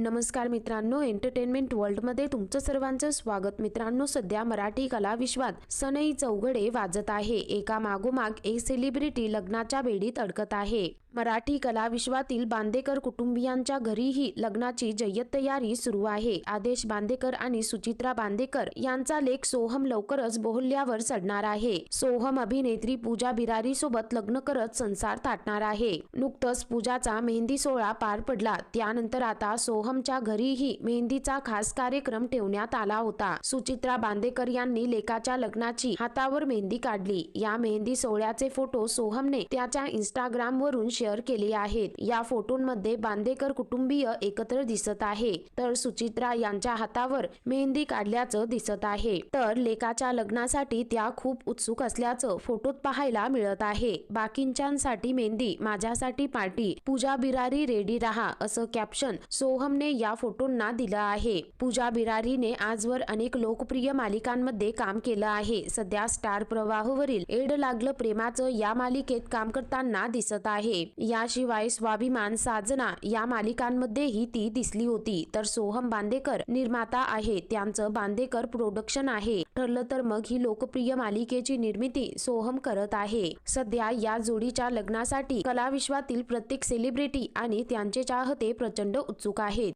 नमस्कार मित्रांनो एंटरटेनमेंट वर्ल्डमध्ये तुमचं सर्वांचं स्वागत. मित्रांनो सध्या मराठी कला विश्वात सनई चौघडे वाजत आहे. एका मागोमाग एक सेलिब्रिटी लग्नाच्या बेडीत अडकत आहे. मराठी कला विश्वातील बांदेकर कुटुंबियांच्या घरीही लग्नाची जय्यत तयारी सुरू आहे. आदेश बांदेकर आणि सुचित्रा बांदेकर यांचा लेख सोहम लवकरच बोहल्यावर चढणार आहे. सोहम अभिनेत्री पूजा बिरारी सोबत लग्न करत संसार ताटणार आहे. नुकतंच पूजाचा मेहंदी सोहळा पार पडला. त्यानंतर आता सोहमच्या घरीही मेहंदीचा खास कार्यक्रम ठेवण्यात आला होता. सुचित्रा बांदेकर यांनी लेखाच्या लग्नाची हातावर मेहंदी काढली. या मेहंदी सोहळ्याचे फोटो सोहमने त्याच्या इंस्टाग्राम वरून शेअर केले आहेत. या फोटोंमध्ये बांदेकर कुटुंबीय एकत्र दिसत आहे. तर सुचित्रा यांच्या हातावर मेहंदी काढल्याचं दिसत आहे. तर लेकाच्या लग्नासाठी त्या खूप उत्सुक असल्याचं फोटोत पाहायला मिळत आहे. बाकींच्यासाठी मेहंदी माझ्यासाठी पार्टी पूजा बिरारी रेडी रहा असं कॅप्शन सोहमने या फोटोंना दिलं आहे. पूजा बिरारीने आजवर अनेक लोकप्रिय मालिकांमध्ये काम केलं आहे. सध्या स्टार प्रवाहवरील एड लागलं प्रेमाचं या मालिकेत काम करताना दिसत आहे. याशिवाय स्वाभिमान साजना या मालिकांमध्येही ती दिसली होती. तर सोहम बांदेकर निर्माता आहे. त्यांचं बांदेकर प्रोडक्शन आहे. ठरलं तर मग ही लोकप्रिय मालिकेची निर्मिती सोहम करत आहे. सध्या या जोडीच्या लग्नासाठी कलाविश्वातील प्रत्येक सेलिब्रिटी आणि त्यांचे चाहते प्रचंड उत्सुक आहेत.